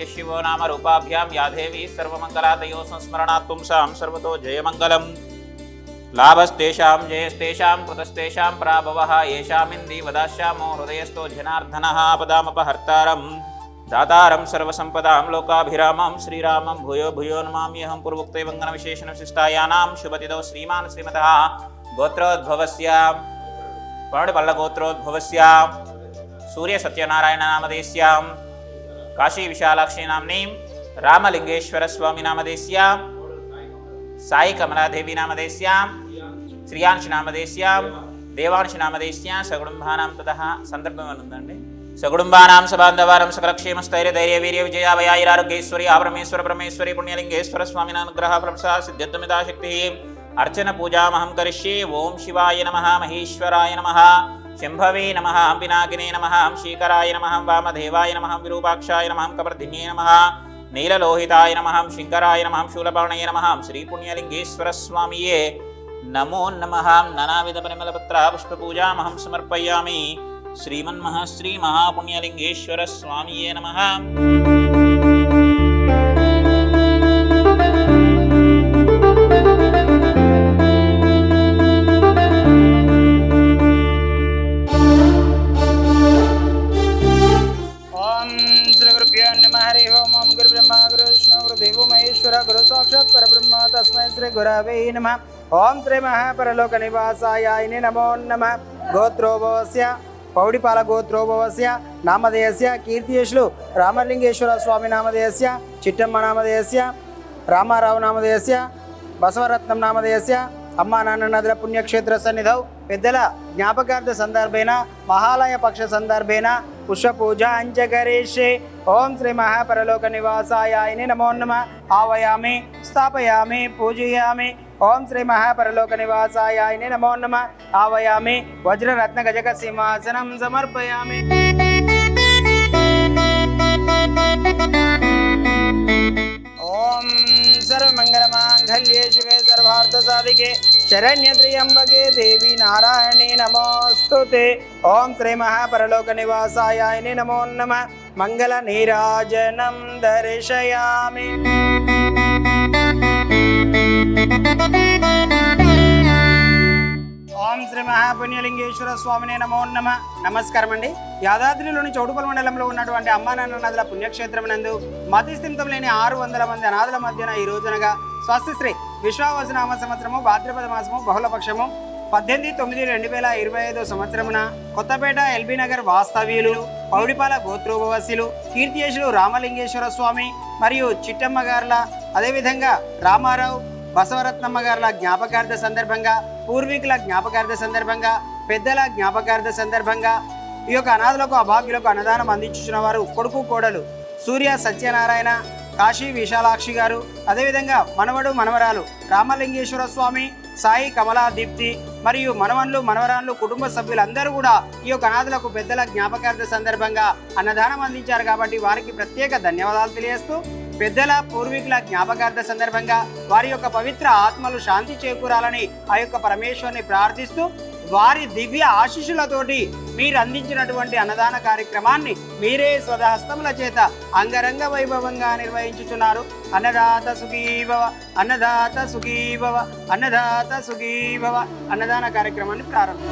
यशिवो नाम रूपाभ्यां या देवी सर्वमङ्गलातयो संस्मरणात् पुंसां सर्वतो जयमङ्गलं लाभस्तेषां जयस्तेषां कृतस्तेषां प्राभवः येषामिन्दीवदास्यामो हृदयस्थो जनार्दनः पदामपहर्तारं दातारं सर्वसम्पदां लोकाभिरामं श्रीरामं भूयो भूयो नमाम्यहं पूर्वोक्ते वङ्गनविशेषणविशिष्टायानां शुभतिदौ श्रीमान् श्रीमतः गोत्रोद्भवस्यां पाणुपल्लगोत्रोद्भवस्यां सूर्यसत्यनारायणनामधेस्यां కాశీ విశాలాక్షి నామ్ని రామలింగేశ్వర స్వామి నామధేశ్యాం సాయి కమలాదేవి నామధేశ్యాం శ్రీయాంశి నామధేశ్యాం దేవాంశి నామదేశ్యా సగుడుంబానాం తద సందర్భం అని ఉందండి సగుడుంబానాం సబాంధవారం సకలక్షేమ స్థైర్య ధైర్య వీర్య విజయ విజయాభయాయిరారోగ్యేశ్వరి ఆబ్రహ్మేశ్వర బ్రహ్మేశ్వరి పుణ్యలింగేశ్వర స్వామి అనుగ్రహ ప్రభా సిద్ధ్యమిదాశక్తి అర్చన పూజామహం కరిష్యే ఓం శివాయ నమ మహేశ్వరాయ నమ శంభవే నమ పినాకినే నమ శీకరాయ నమ వామదేవాయ నమ విరూపాక్షాయ నమ కవర్ధిన్యే నమ నీలలోహితాయ నమ శంకరాయ నమ శూలపాణయ నమ శ్రీపుణ్యలింగేశ్వర స్వామియే నమో నమ నానావిధ పరిమళపత్ర పుష్పపూజామహం సమర్పయామి శ్రీమన్మహ శ్రీ మహాపుణ్యలింగేశ్వర స్వామియే నమ గురవై నమ. ఓం శ్రీ మహాపరలోక నివాసాయ నమో నమ. గోత్రోభవస్య పౌడిపాల గోత్రోభవస్య నామధేయస్య కీర్తియేషులు రామలింగేశ్వర స్వామి నామధేయస్య చిట్టమ్మ నామధేయస్య రామారావు నామధేయస్య బసవరత్నం నామధేయస్య అమ్మా నాన్ననదుల పుణ్యక్షేత్ర సన్నిధౌ పెద్దల జ్ఞాపకార్థ సందర్భేన మహాలయ పక్ష సందర్భేన పుష్పపూజ అంచకరేషే ఓం శ్రీ మహాపరలోక నివాసాయ నమో నమ ఆవయామి స్థాపయామి పూజయామి ఓం శ్రీ మహాపరలోక నివాసాయ నమో నమ ఆవయామి వజ్రరత్న గజక సింహాసనం సమర్పయామి ఓం సర్వమంగళమాంగళ్యే శివే సర్వార్థ సాధికే శరణ్య దేవి నారాయణే నమోస్తుతే ఓం శ్రీ మహాపరలోక నివాసాయ నమో నమ మంగళ నీరాజనం దర్శయామి ఓం శ్రీ మహాపుణ్యలింగేశ్వర స్వామినే నమో నమ నమస్కారం అండి యాదాద్రిలోని చౌడుపల మండలంలో ఉన్నటువంటి అమ్మానాన్న నదుల పుణ్యక్షేత్రం నందు మతిస్థింతం లేని ఆరు వందల మంది అనాథుల మధ్యన ఈ రోజునగా స్వస్తిశ్రీ విశ్వావసనామ సంవత్సరము భాద్రపద మాసము బహుళపక్షము. పద్దెనిమిది తొమ్మిది రెండు వేల ఇరవై ఐదో సంవత్సరమున కొత్తపేట ఎల్బీ నగర్ వాస్తవ్యులు పౌడిపాల గోత్రోపవాసులు కీర్తియేశులు రామలింగేశ్వర స్వామి మరియు చిట్టమ్మ గారుల అదేవిధంగా రామారావు బసవరత్నమ్మ గారుల జ్ఞాపకార్థ సందర్భంగా పూర్వీకుల జ్ఞాపకార్థ సందర్భంగా పెద్దల జ్ఞాపకార్థ సందర్భంగా ఈ యొక్క అనాథులకు అభాగ్యులకు అన్నదానం అందించుచున్న వారు కొడుకు కోడలు సూర్య సత్యనారాయణ కాశీ విశాలాక్షి గారు అదేవిధంగా మనవడు మనవరాలు రామలింగేశ్వర స్వామి సాయి కమలా దీప్తి మరియు మనవన్లు మనవరాన్లు కుటుంబ సభ్యులందరూ కూడా ఈ యొక్క అనాథులకు పెద్దల జ్ఞాపకార్థ సందర్భంగా అన్నదానం అందించారు కాబట్టి వారికి ప్రత్యేక ధన్యవాదాలు తెలియజేస్తూ పెద్దల పూర్వీకుల జ్ఞాపకార్థ సందర్భంగా వారి యొక్క పవిత్ర ఆత్మలు శాంతి చేకూరాలని ఆ యొక్క పరమేశ్వరుని ప్రార్థిస్తూ వారి దివ్య ఆశీస్సులతోటి మీరు అందించినటువంటి అన్నదాన కార్యక్రమాన్ని మీరే స్వదహస్తముల చేత అంగరంగ వైభవంగా నిర్వహించుచున్నారు. అన్నదాత సుఖీభవ అన్నదాత సుఖీభవ అన్నదాత సుఖీభవ అన్నదాన కార్యక్రమాన్ని ప్రారంభం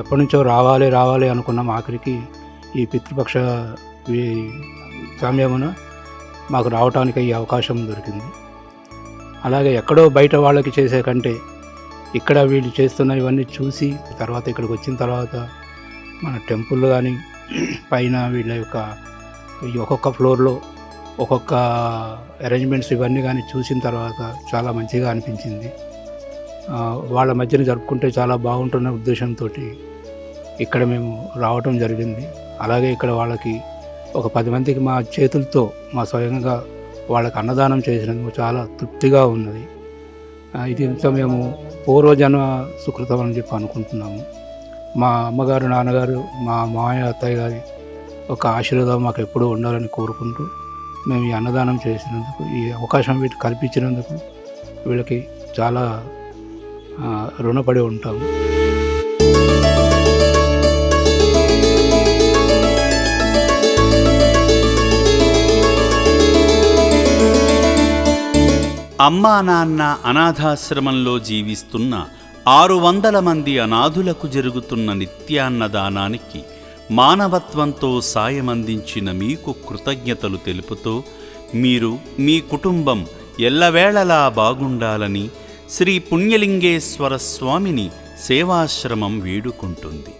ఎప్పటి నుంచో రావాలి రావాలి అనుకున్నాం ఆఖరికి ఈ పితృపక్ష సమయమున మాకు రావటానికి ఈ అవకాశం దొరికింది. అలాగే ఎక్కడో బయట వాళ్ళకి చేసే కంటే ఇక్కడ వీళ్ళు చేస్తున్న ఇవన్నీ చూసి తర్వాత ఇక్కడికి వచ్చిన తర్వాత మన టెంపుల్ కానీ పైన వీళ్ళ యొక్క ఒక్కొక్క ఫ్లోర్లో ఒక్కొక్క అరేంజ్మెంట్స్ ఇవన్నీ కానీ చూసిన తర్వాత చాలా మంచిగా అనిపించింది. వాళ్ళ మధ్యన జరుపుకుంటే చాలా బాగుంటున్న ఉద్దేశంతో ఇక్కడ మేము రావటం జరిగింది. అలాగే ఇక్కడ వాళ్ళకి ఒక పది మందికి మా చేతులతో మా స్వయంగా వాళ్ళకి అన్నదానం చేసినందుకు చాలా తృప్తిగా ఉన్నది. ఇది ఇంత మేము పూర్వజన్మ సుకృతం అని చెప్పి అనుకుంటున్నాము. మా అమ్మగారు నాన్నగారు మా మామయ్య అత్తయ్య గారి ఒక ఆశీర్వాదం మాకు ఎప్పుడూ ఉండాలని కోరుకుంటూ మేము ఈ అన్నదానం చేసినందుకు ఈ అవకాశం వీటి కల్పించినందుకు వీళ్ళకి చాలా రుణపడి ఉంటాము. అమ్మా నాన్న అనాథాశ్రమంలో జీవిస్తున్న ఆరు వందల మంది అనాథులకు జరుగుతున్న నిత్యాన్నదానానికి మానవత్వంతో సాయమందించిన మీకు కృతజ్ఞతలు తెలుపుతూ మీరు మీ కుటుంబం ఎల్లవేళలా బాగుండాలని శ్రీ పుణ్యలింగేశ్వర స్వామిని సేవాశ్రమం వేడుకుంటుంది.